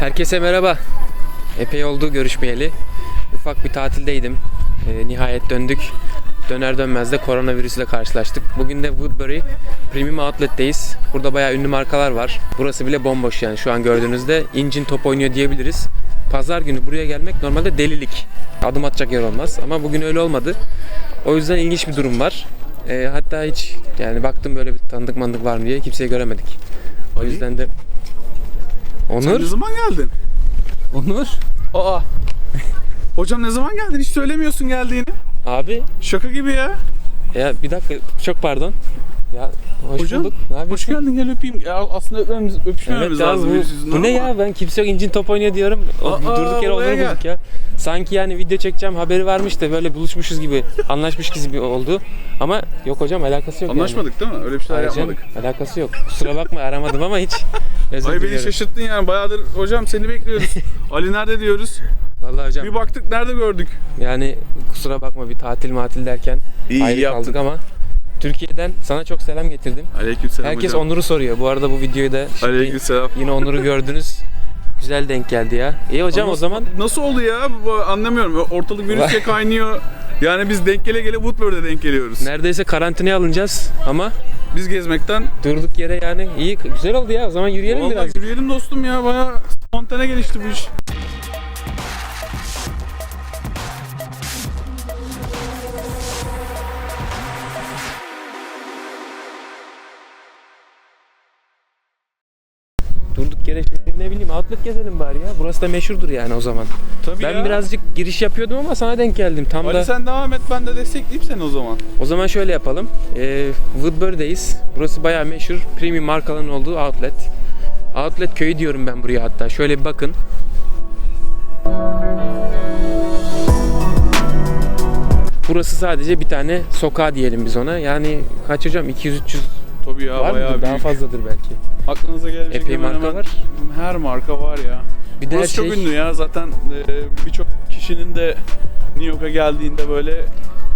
Herkese merhaba. Epey oldu görüşmeyeli. Ufak bir tatildeydim. Ee, nihayet döndük. Döner dönmez de koronavirüsle karşılaştık. Bugün de Woodbury Premium Outlet'teyiz. Burada bayağı ünlü markalar var. Burası bile bomboş yani şu an gördüğünüzde incin top oynuyor diyebiliriz. Pazar günü buraya gelmek normalde delilik. Adım atacak yer olmaz ama bugün öyle olmadı. O yüzden ilginç bir durum var. Ee, hatta hiç yani baktım böyle bir tanıdık mandık var mı diye kimseyi göremedik. O yüzden de Sen Onur, ne zaman geldin? Onur. Aa. Hocam ne zaman geldin? Hiç söylemiyorsun geldiğini. Abi Şaka gibi ya. ya bir dakika çok pardon. Ya hoş Hocam, bulduk. Ne Hoş yapıyorsun? geldin gel öpeyim. Ya aslında öpmemiz, öpüşmememiz Evet lazım. bu, bu ne ama. ya ben kimse yok incin top oynuyor diyorum. Aa, durduk yere gel. bulduk ya. Sanki yani video çekeceğim haberi varmış da böyle buluşmuşuz gibi anlaşmış gibi oldu. Ama yok hocam alakası yok Anlaşmadık değil mi? Öyle bir şeyler yani. Canım, yapmadık. alakası yok. Kusura bakma aramadım ama hiç. Özür Ay beni şaşırttın yani. Bayağıdır hocam seni bekliyoruz. Ali nerede diyoruz? Vallahi hocam Bir baktık nerede gördük? yani kusura bakma bir tatil matil derken İyi, ayrı iyi kaldık ama Türkiye'den sana çok selam getirdim. Aleykümselam Herkes hocam. Onur'u soruyor. Bu arada bu videoyu da Aleykümselam. yine Onur'u gördünüz. Güzel denk geldi ya. İyi hocam Ama o zaman Nasıl oldu ya? Anlamıyorum. Ortalık virüsle kaynıyor. Yani biz denk gele gele Woodbury'de denk geliyoruz. neredeyse karantinaya alınacağız ama Biz gezmekten durduk yere yani iyi güzel oldu ya. O zaman yürüyelim Vallahi biraz. yürüyelim dostum ya baya spontane gelişti bu iş. Durduk yere şimdi ne bileyim outlet gezelim bari ya. Burası da meşhurdur yani o zaman. Tabii Ben ya. birazcık giriş yapıyordum ama sana denk geldim. Tam Ali da sen devam et ben de destekleyeyim seni o zaman. o zaman şöyle yapalım. Ee, Woodbury'deyiz. Burası bayağı meşhur. Premium markaların olduğu outlet. Outlet köyü diyorum ben buraya hatta. Şöyle bir bakın. Burası sadece bir tane sokağa diyelim biz ona. Yani kaç hocam 200-300 Tabii ya var bayağı mıdır? Daha büyük. fazladır belki. Aklınıza gelecek Epey hemen marka hemen var. Her marka var ya. Bir de Burası şey çok ünlü ya zaten e, birçok kişinin de New York'a geldiğinde böyle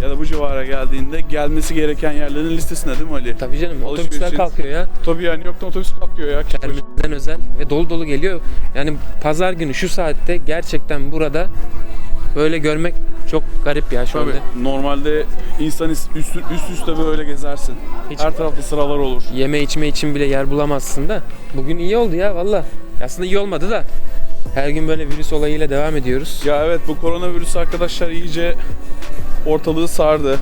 ya da bu civara geldiğinde gelmesi gereken yerlerin listesinde değil mi Ali? Tabii canım Alışveriş otobüsler için. kalkıyor ya. Tabii ya New York'tan otobüs kalkıyor ya. Terminalden özel ve dolu dolu geliyor. Yani pazar günü şu saatte gerçekten burada böyle görmek çok garip ya şu anda. Tabii normalde insan üst, üst üste böyle gezersin. Hiç Her tarafta sıralar olur. yeme içme için bile yer bulamazsın da. Bugün iyi oldu ya valla. Aslında iyi olmadı da. Her gün böyle virüs olayıyla devam ediyoruz. Ya evet bu koronavirüs arkadaşlar iyice ortalığı sardı.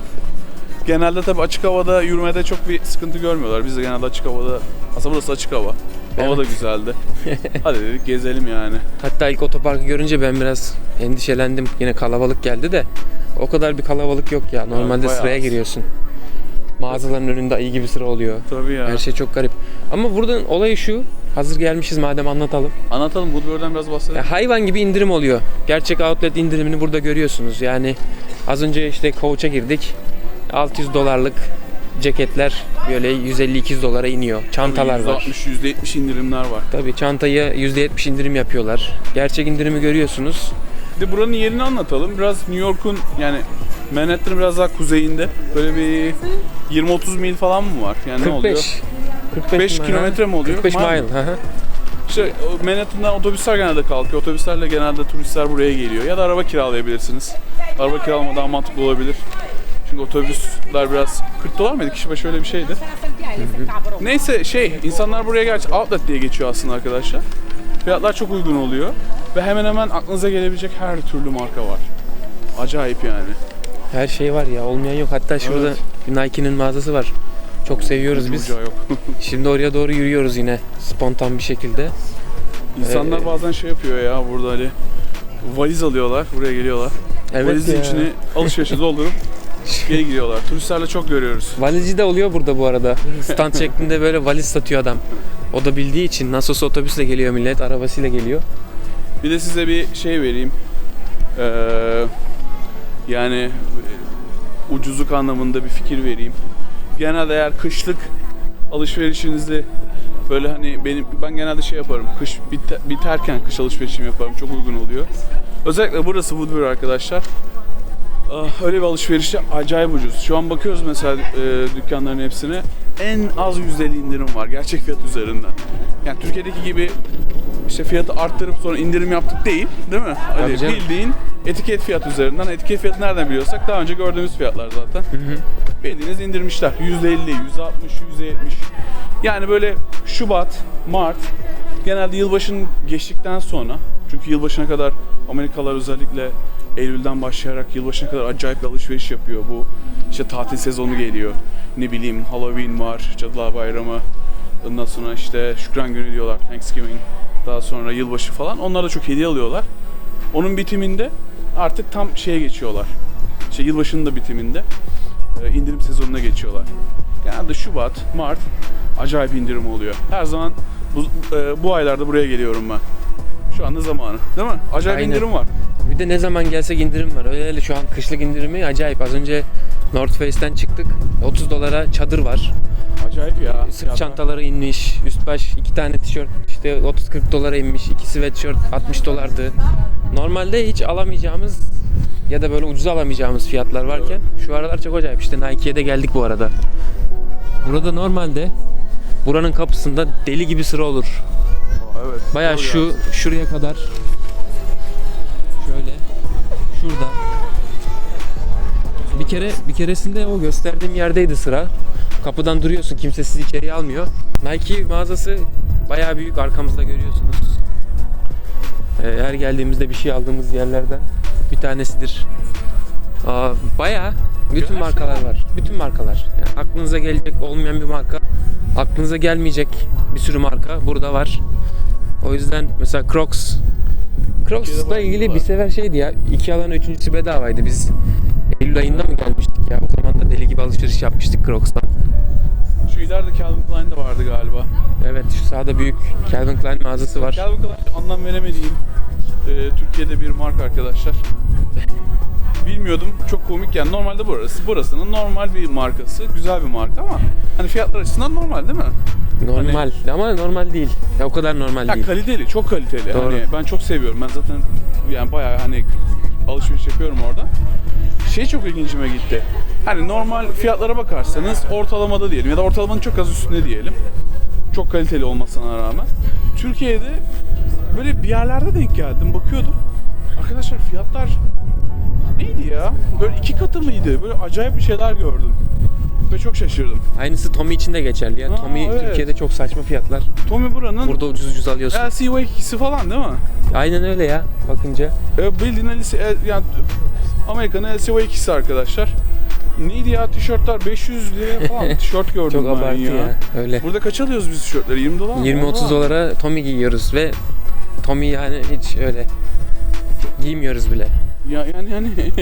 Genelde tabii açık havada yürümede çok bir sıkıntı görmüyorlar. Biz de genelde açık havada, aslında burası açık hava. Hava da güzeldi. Hadi dedik gezelim yani. Hatta ilk otoparkı görünce ben biraz endişelendim. Yine kalabalık geldi de. O kadar bir kalabalık yok ya. Normalde bayağı sıraya az. giriyorsun. Mağazaların önünde ayı gibi sıra oluyor. Tabii ya. Her şey çok garip. Ama buradan olayı şu. Hazır gelmişiz madem anlatalım. Anlatalım Woodward'dan biraz bahsedelim. Ya hayvan gibi indirim oluyor. Gerçek outlet indirimini burada görüyorsunuz. Yani az önce işte Coach'a girdik. 600 dolarlık ceketler böyle 150-200 dolara iniyor. Çantalar var. %60, %70 indirimler var. Tabii çantayı %70 indirim yapıyorlar. Gerçek indirimi görüyorsunuz. Bir de buranın yerini anlatalım. Biraz New York'un yani Manhattan'ın biraz daha kuzeyinde. Böyle bir 20-30 mil falan mı var? Yani ne oluyor? 45. 45 mile, kilometre mi oluyor? 45 Mile mile. İşte o Manhattan'dan otobüsler genelde kalkıyor. Otobüslerle genelde turistler buraya geliyor. Ya da araba kiralayabilirsiniz. Araba kiralama daha mantıklı olabilir. Çünkü otobüsler biraz 40 dolar mıydı? Kişi başı öyle bir şeydi. Neyse şey, insanlar buraya gerçi outlet diye geçiyor aslında arkadaşlar. Fiyatlar çok uygun oluyor. Ve hemen hemen aklınıza gelebilecek her türlü marka var. Acayip yani. Her şey var ya olmayan yok. Hatta şurada Evet. Nike'nin mağazası var. Çok seviyoruz biz. Ucu yok. Şimdi oraya doğru yürüyoruz yine spontan bir şekilde. İnsanlar Ee, bazen şey yapıyor ya burada hani valiz alıyorlar, buraya geliyorlar. Valizin ya. içini alışverişe doldurup geri gidiyorlar. Turistlerle çok görüyoruz. Valizci de oluyor burada bu arada. Stand şeklinde böyle valiz satıyor adam. O da bildiği için nasıl olsa otobüsle geliyor millet, arabasıyla geliyor. Bir de size bir şey vereyim. Ee, yani e, ucuzluk anlamında bir fikir vereyim. Genelde eğer kışlık alışverişinizi böyle hani benim ben genelde şey yaparım. Kış bite- biterken kış alışverişimi yaparım. Çok uygun oluyor. Özellikle burası Woodbury arkadaşlar. Ah, Öyle bir alışverişe acayip ucuz. Şu an bakıyoruz mesela e, dükkanların hepsine. En az yüzdeli indirim var gerçek fiyat üzerinden. Yani Türkiye'deki gibi işte fiyatı arttırıp sonra indirim yaptık değil, değil mi? Hani canım. bildiğin etiket fiyat üzerinden. Etiket fiyatı nereden biliyorsak daha önce gördüğümüz fiyatlar zaten. Bildiğiniz indirmişler. %50, %60, %70. Yani böyle Şubat, Mart genelde yılbaşının geçtikten sonra çünkü yılbaşına kadar Amerikalılar özellikle Eylül'den başlayarak yılbaşına kadar acayip bir alışveriş yapıyor. Bu işte tatil sezonu geliyor. Ne bileyim Halloween var, Cadılar Bayramı. Ondan sonra işte Şükran Günü diyorlar, Thanksgiving. Daha sonra yılbaşı falan. Onlar da çok hediye alıyorlar. Onun bitiminde artık tam şeye geçiyorlar. İşte yılbaşının da bitiminde e, indirim sezonuna geçiyorlar. Genelde Şubat, Mart acayip indirim oluyor. Her zaman bu, e, bu aylarda buraya geliyorum ben. Şu anda zamanı. Değil mi? Acayip Aynen. indirim var. Bir de ne zaman gelsek indirim var. Öyle öyle şu an kışlık indirimi acayip. Az önce North Face'ten çıktık. 30 dolara çadır var. Acayip ya. Sırt Fiyatlar. çantaları inmiş. Üst baş iki tane tişört işte 30-40 dolara inmiş. İki sweatshirt 60 dolardı. Normalde hiç alamayacağımız ya da böyle ucuz alamayacağımız fiyatlar varken şu aralar çok acayip. İşte Nike'ye de geldik bu arada. Burada normalde buranın kapısında deli gibi sıra olur. Evet. Baya şu ya. şuraya kadar şurada bir kere bir keresinde o gösterdiğim yerdeydi sıra. Kapıdan duruyorsun kimse sizi içeriye almıyor. Nike mağazası baya büyük arkamızda görüyorsunuz. Ee, her geldiğimizde bir şey aldığımız yerlerden bir tanesidir. Aa, baya bütün markalar var. Bütün markalar. Yani aklınıza gelecek olmayan bir marka, aklınıza gelmeyecek bir sürü marka burada var. O yüzden mesela Crocs Crocs'la ilgili bir sefer şeydi ya. iki alan üçüncüsü bedavaydı. Biz Eylül ayında mı gelmiştik ya? O zaman da deli gibi alışveriş yapmıştık Crocs'tan. Şu ileride Calvin Klein de vardı galiba. Evet şu sağda büyük Calvin Klein mağazası var. Calvin Klein anlam veremediğim e, Türkiye'de bir marka arkadaşlar. Bilmiyordum. Çok komik yani. Normalde burası. Burasının normal bir markası. Güzel bir marka ama hani fiyatlar açısından normal değil mi? Normal ama normal değil. Ya o kadar normal Ya değil. kaliteli, çok kaliteli. Doğru. Hani ben çok seviyorum. Ben zaten yani bayağı hani alışveriş yapıyorum orada. Şey çok ilgincime gitti. Hani normal fiyatlara bakarsanız ortalamada diyelim ya da ortalamanın çok az üstünde diyelim. Çok kaliteli olmasına rağmen. Türkiye'de böyle bir yerlerde denk geldim, bakıyordum. Arkadaşlar fiyatlar neydi ya? Böyle iki katı mıydı? Böyle acayip bir şeyler gördüm. Ve çok şaşırdım. Aynısı Tommy için de geçerli ya. Aa, Tommy evet. Türkiye'de çok saçma fiyatlar. Tommy buranın Burada ucuz ucuz alıyorsun. LCY ikisi falan değil mi? Aynen öyle ya bakınca. E, bildiğin LC, e, yani Amerika'nın LCY ikisi arkadaşlar. Neydi ya tişörtler 500 liraya falan tişört gördüm Çok ben abartı ya. ya. Öyle. Burada kaç alıyoruz biz tişörtleri? 20 dolar mı? 20-30 Vallahi. dolara Tommy giyiyoruz ve Tommy yani hiç öyle giymiyoruz bile. Ya yani yani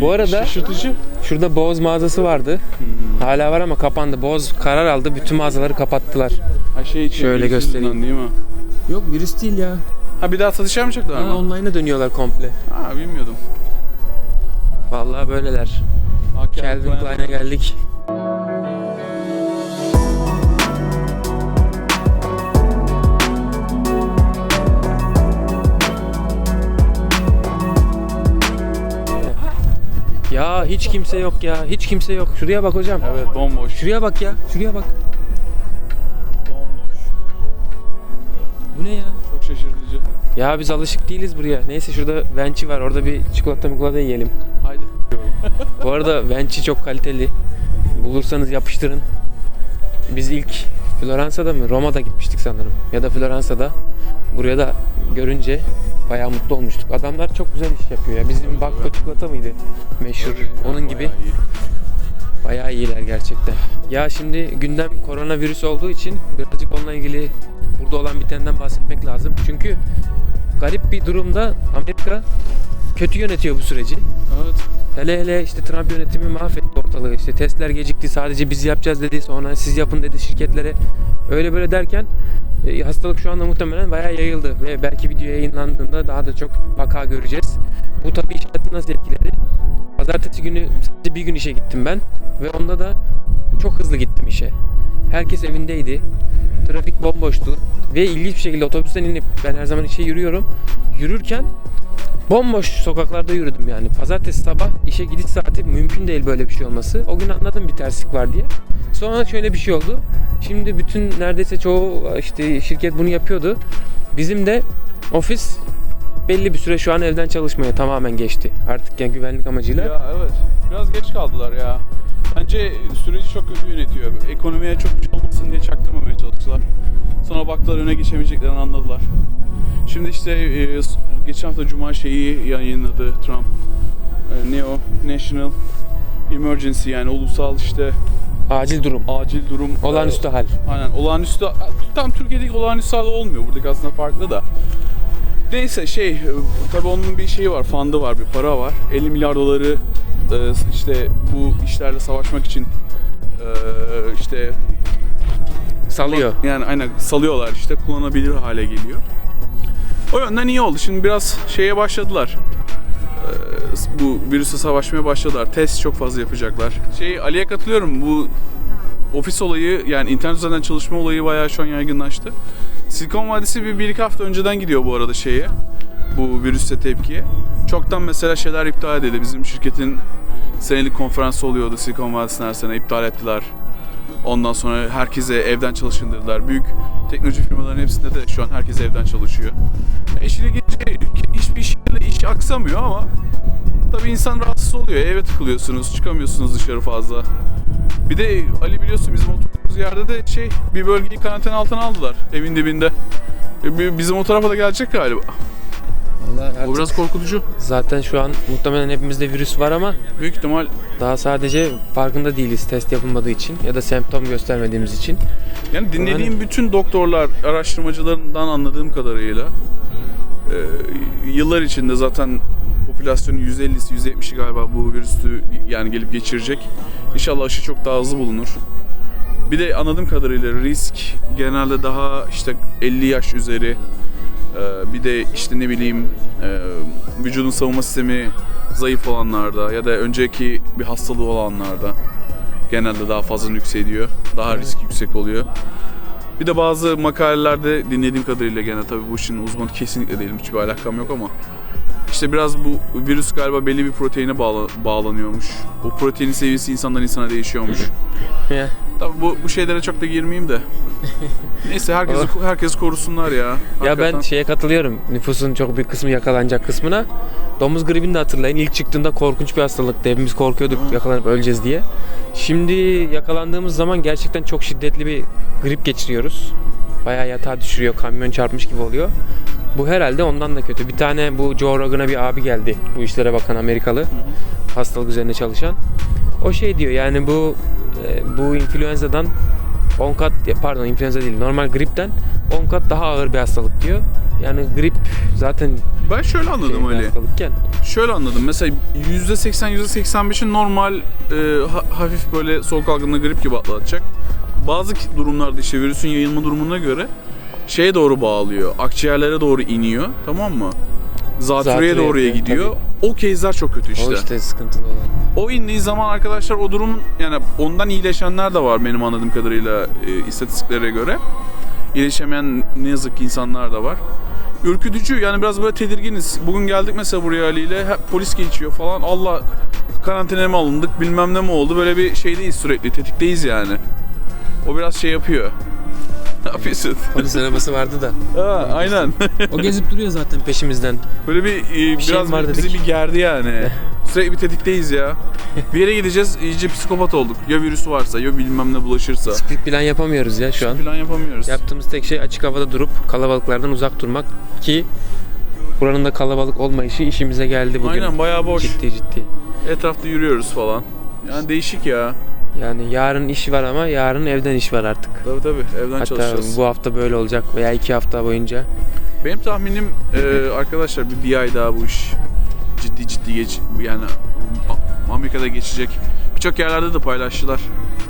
Bu arada- şaşırtıcı. Şurada Bose mağazası vardı. Hala var ama kapandı. Bose karar aldı. Bütün mağazaları kapattılar. Ha şey için Şöyle virüs göstereyim. yüzünden değil mi? Yok virüs değil ya. Ha bir daha satış yapmayacaklar Ha, mı? online'a dönüyorlar komple. Ha bilmiyordum. Vallahi böyleler. Ha, Calvin Klein'e geldik. Hiç kimse yok ya. Hiç kimse yok. Şuraya bak hocam. Evet bomboş. Şuraya bak ya. Şuraya bak. Bomboş. Bu ne ya? Çok şaşırtıcı. Ya biz alışık değiliz buraya. Neyse şurada Vençi var. Orada bir çikolata mikolata yiyelim. Haydi. Bu arada Vençi çok kaliteli. Bulursanız yapıştırın. Biz ilk Floransa'da mı? Roma'da gitmiştik sanırım. Ya da Floransa'da. Buraya da görünce bayağı mutlu olmuştuk. Adamlar çok güzel iş yapıyor ya. Bizim Bakko çikolata mıydı? Meşhur. Onun gibi. Bayağı iyi. Bayağı iyiler gerçekten. Ya şimdi gündem koronavirüs olduğu için birazcık onunla ilgili burada olan bitenden bahsetmek lazım. Çünkü garip bir durumda Amerika kötü yönetiyor bu süreci. Evet. Hele hele işte Trump yönetimi mahvetti ortalığı. İşte testler gecikti sadece biz yapacağız dedi. Sonra siz yapın dedi şirketlere. Öyle böyle derken e, hastalık şu anda muhtemelen bayağı yayıldı. Ve belki video yayınlandığında daha da çok vaka göreceğiz. Bu tabii iş hayatını nasıl etkiledi? Pazartesi günü sadece bir gün işe gittim ben. Ve onda da çok hızlı gittim işe. Herkes evindeydi. Trafik bomboştu. Ve ilginç bir şekilde otobüsten inip ben her zaman işe yürüyorum. Yürürken Bomboş sokaklarda yürüdüm yani. Pazartesi sabah işe gidiş saati mümkün değil böyle bir şey olması. O gün anladım bir terslik var diye. Sonra şöyle bir şey oldu. Şimdi bütün neredeyse çoğu işte şirket bunu yapıyordu. Bizim de ofis belli bir süre şu an evden çalışmaya tamamen geçti. Artık yani güvenlik amacıyla. Ya evet. Biraz geç kaldılar ya. Bence süreci çok kötü yönetiyor. Ekonomiye çok bir olmasın diye çaktırmamaya çalıştılar. Sonra baktılar öne geçemeyeceklerini anladılar. Şimdi işte e, geçen hafta Cuma şeyi yayınladı Trump. E, ne o? National Emergency yani ulusal işte Acil durum. acil durum. Olağanüstü hal. E, aynen olağanüstü. Tam Türkiye'deki olağanüstü hal olmuyor. Buradaki aslında farklı da. Neyse şey, e, tabii onun bir şeyi var, fandı var, bir para var. 50 milyar doları e, işte bu işlerle savaşmak için e, işte Salıyor. yani aynen salıyorlar işte kullanabilir hale geliyor. O yönden iyi oldu. Şimdi biraz şeye başladılar. E, bu virüse savaşmaya başladılar. Test çok fazla yapacaklar. Şey Ali'ye katılıyorum. Bu ofis olayı yani internet üzerinden çalışma olayı bayağı şu an yaygınlaştı. Silikon Vadisi bir, bir iki hafta önceden gidiyor bu arada şeye. Bu virüse tepkiye. Çoktan mesela şeyler iptal edildi. Bizim şirketin senelik konferansı oluyordu Silikon Vadisi'nin her sene iptal ettiler. Ondan sonra herkese evden çalışın dediler. Büyük teknoloji firmaların hepsinde de şu an herkes evden çalışıyor. E, işine hiçbir işle iş aksamıyor ama tabii insan rahatsız oluyor. Eve tıkılıyorsunuz, çıkamıyorsunuz dışarı fazla. Bir de Ali biliyorsun bizim oturduğumuz yerde de şey bir bölgeyi karantina altına aldılar evin dibinde. E, bi- Bizim o tarafa da gelecek galiba. O biraz korkutucu. Zaten şu an muhtemelen hepimizde virüs var ama Büyük ihtimal daha sadece farkında değiliz test yapılmadığı için ya da semptom göstermediğimiz için. yani dinlediğim bütün doktorlar, araştırmacılarından anladığım kadarıyla e, yıllar içinde zaten popülasyonun %50'si %70'i galiba bu virüsü yani gelip geçirecek. İnşallah aşı çok daha hızlı bulunur. Bir de anladığım kadarıyla risk genelde daha işte 50 yaş üzeri bir de işte ne bileyim e, vücudun savunma sistemi zayıf olanlarda ya da önceki bir hastalığı olanlarda genelde daha fazla yükseliyor. Daha risk yüksek oluyor. Bir de bazı makalelerde dinlediğim kadarıyla gene tabii bu işin uzmanı kesinlikle değilim. Hiçbir alakam yok ama işte biraz bu virüs galiba belli bir proteine bağla- bağlanıyormuş. O proteinin seviyesi insandan insana değişiyormuş. Ya, Tabii bu, bu şeylere çok da girmeyeyim de. Neyse herkes herkes korusunlar ya. ya ben Hakikaten. şeye katılıyorum. Nüfusun çok bir kısmı yakalanacak kısmına. Domuz gribini de hatırlayın. İlk çıktığında korkunç bir hastalıktı. Hepimiz korkuyorduk yakalanıp öleceğiz diye. Şimdi yakalandığımız zaman gerçekten çok şiddetli bir grip geçiriyoruz. Bayağı yatağa düşürüyor. Kamyon çarpmış gibi oluyor. Bu herhalde ondan da kötü. Bir tane bu Joe Rogan'a bir abi geldi. Bu işlere bakan Amerikalı. Hastalık üzerine çalışan. O şey diyor yani bu e, bu influenza'dan 10 kat pardon influenza değil normal gripten 10 kat daha ağır bir hastalık diyor. Yani grip zaten ben şöyle anladım öyle. hastalıkken. Şöyle anladım. Mesela %80 %85'in normal e, ha- hafif böyle soğuk algınlığı grip gibi atlatacak. Bazı durumlarda işte virüsün yayılma durumuna göre şeye doğru bağlıyor. Akciğerlere doğru iniyor. Tamam mı? Zatürreye Zatürre doğruya gidiyor. O case'ler çok kötü işte. O işte sıkıntılı olan. O indiği zaman arkadaşlar o durum yani ondan iyileşenler de var benim anladığım kadarıyla e, istatistiklere göre. İyileşemeyen ne yazık ki insanlar da var. Ürkütücü yani biraz böyle tedirginiz. Bugün geldik mesela buraya Ali ile hep polis geçiyor falan. Allah karantinaya mı alındık bilmem ne mi oldu böyle bir şeydeyiz sürekli tetikteyiz yani. O biraz şey yapıyor. Ne yapıyorsun? Polis arabası vardı da. ha, aynen. O gezip duruyor zaten peşimizden. Böyle bir, e, şey biraz mi var bizi dedik? bir gerdi yani. Sürekli bir tetikteyiz ya. Bir yere gideceğiz iyice psikopat olduk. Ya virüsü varsa ya bilmem ne bulaşırsa. Hiçbir plan yapamıyoruz ya şu an. Plan yapamıyoruz. Yaptığımız tek şey açık havada durup kalabalıklardan uzak durmak ki buranın da kalabalık olmayışı işimize geldi bugün. Aynen bayağı boş. Ciddi ciddi. Etrafta yürüyoruz falan. Yani değişik ya. Yani yarın iş var ama yarın evden iş var artık. Tabii tabii evden Hatta çalışacağız. bu hafta böyle olacak veya iki hafta boyunca. Benim tahminim e, arkadaşlar bir, bir ay daha bu iş ciddi ciddi geç yani Amerika'da geçecek. Birçok yerlerde de paylaştılar.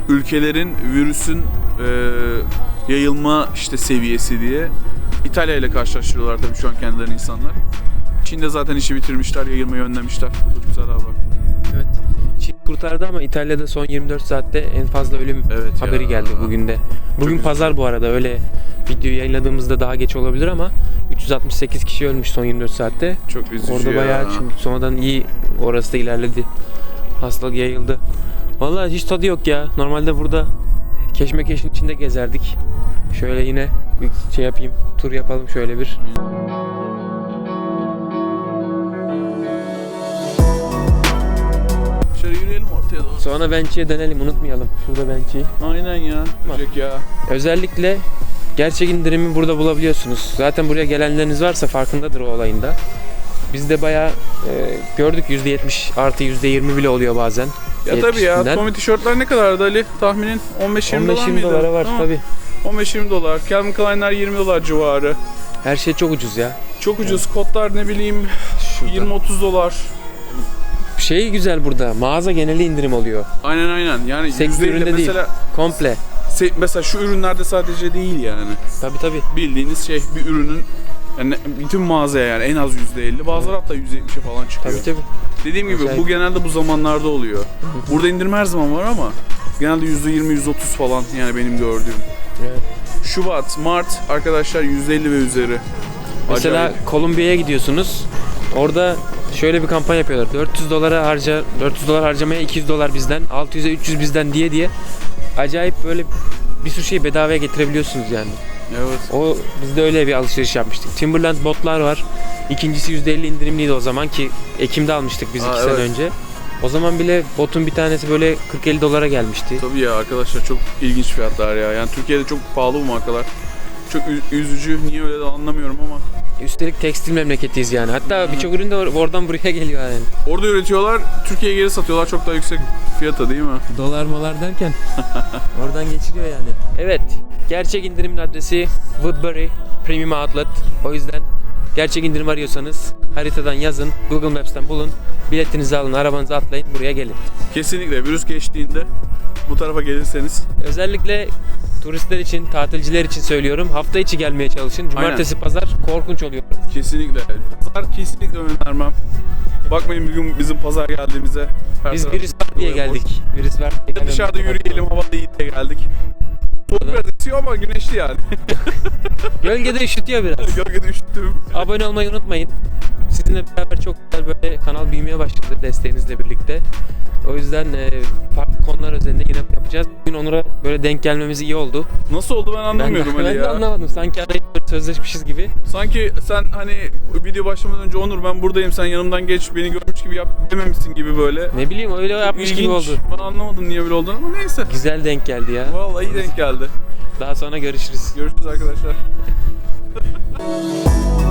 Ülkelerin virüsün e, yayılma işte seviyesi diye İtalya ile karşılaştırıyorlar tabii şu an kendilerini insanlar. Çin'de zaten işi bitirmişler, yayılmayı önlemişler. Bu da güzel haber. Evet. Kurtardı ama İtalya'da son 24 saatte en fazla ölüm Evet haberi ya. geldi bugün de. Bugün üzücü. pazar bu arada öyle videoyu yayınladığımızda daha geç olabilir ama 368 kişi ölmüş son 24 saatte. Çok üzücü Orada ya. bayağı çünkü sonradan iyi orası da ilerledi. Hastalık yayıldı. Vallahi hiç tadı yok ya. Normalde burada keşmekeşin içinde gezerdik. Şöyle yine bir şey yapayım. Tur yapalım şöyle bir. Şöyle ortaya doğru. Sonra bench'e dönelim unutmayalım. Şurada bench'i. Aynen ya. Böcek ya. Özellikle gerçek indirimi burada bulabiliyorsunuz. Zaten buraya gelenleriniz varsa farkındadır o olayında. Biz de bayağı e, gördük %70 artı %20 bile oluyor bazen. Ya tabii ya. 70'inden. Tommy tişörtler ne kadardı Ali? Tahminin 15-20 dolar 15-20 mıydı? dolara var Tamam. tabi. 15-20 dolar. Calvin Klein'ler 20 dolar civarı. Her şey çok ucuz ya. Çok ucuz. Kotlar ne bileyim Şurada. 20-30 dolar. Şey güzel burada. Mağaza geneli indirim oluyor. Aynen aynen. Yani Sektör %50 üründe değil. mesela Komple. se- mesela şu ürünlerde sadece değil yani. Tabi tabi. Bildiğiniz şey bir ürünün yani bütün mağazaya yani en az %50 bazıları hatta %70'e falan çıkıyor. Tabi tabi. Dediğim gibi Acayip. bu genelde bu zamanlarda oluyor. Burada indirim her zaman var ama genelde %20 %30 falan yani benim gördüğüm. Evet. Şubat, Mart arkadaşlar %50 ve üzeri. Mesela. Kolombiya'ya gidiyorsunuz. Orada şöyle bir kampanya yapıyorlar. 400 dolara harca 400 dolar harcamaya 200 dolar bizden, 600'e 300 bizden diye diye acayip böyle bir sürü şey bedavaya getirebiliyorsunuz yani. Evet. O biz de öyle bir alışveriş yapmıştık. Timberland botlar var. İkincisi %50 indirimliydi o zaman ki Ekim'de almıştık biz Aa, 2 sene evet. önce. O zaman bile botun bir tanesi böyle 40-50 dolara gelmişti. Tabii ya arkadaşlar çok ilginç fiyatlar ya. Yani Türkiye'de çok pahalı bu markalar. Çok üzücü. Niye öyle de anlamıyorum ama. Üstelik tekstil memleketiyiz yani. Hatta birçok ürün de or- oradan buraya geliyor yani. Orada üretiyorlar, Türkiye'ye geri satıyorlar çok daha yüksek fiyata değil mi? Dolar molar derken oradan geçiriyor yani. Evet. Gerçek indirimin adresi Woodbury Premium Outlet. O yüzden gerçek indirim arıyorsanız haritadan yazın, Google Maps'ten bulun, biletinizi alın, arabanızı atlayın, buraya gelin. Kesinlikle virüs geçtiğinde bu tarafa gelirseniz Özellikle turistler için, tatilciler için söylüyorum. Hafta içi gelmeye çalışın. Cumartesi, pazar korkunç oluyor. kesinlikle pazar kesinlikle önermem. Bakmayın bir gün bizim pazar geldiğimize. her Biz virüs var diye geldik. Virüs var. diye. Dışarıda yürüyelim hava da iyi diye geldik. Soğuk biraz esiyor ama güneşli yani. Gölgede üşütüyor biraz. Gölgede üşüttüm. Abone olmayı unutmayın. Sizinle beraber çok güzel böyle kanal büyümeye başladı desteğinizle birlikte. O yüzden e, farklı yapacağız. Bugün Onur'a böyle denk gelmemiz iyi oldu. Nasıl oldu ben anlamıyorum ben, öyle ben de ya. anlamadım. Sanki arayıp sözleşmişiz gibi. Sanki sen hani video başlamadan önce Onur ben buradayım sen yanımdan geç beni görmüş gibi yap dememişsin gibi böyle. Ne bileyim öyle yapmış gibi İlginç. oldu. Ben anlamadım niye böyle olduğunu ama neyse. Güzel denk geldi ya. Vallahi iyi denk geldi. Daha sonra görüşürüz. Görüşürüz arkadaşlar.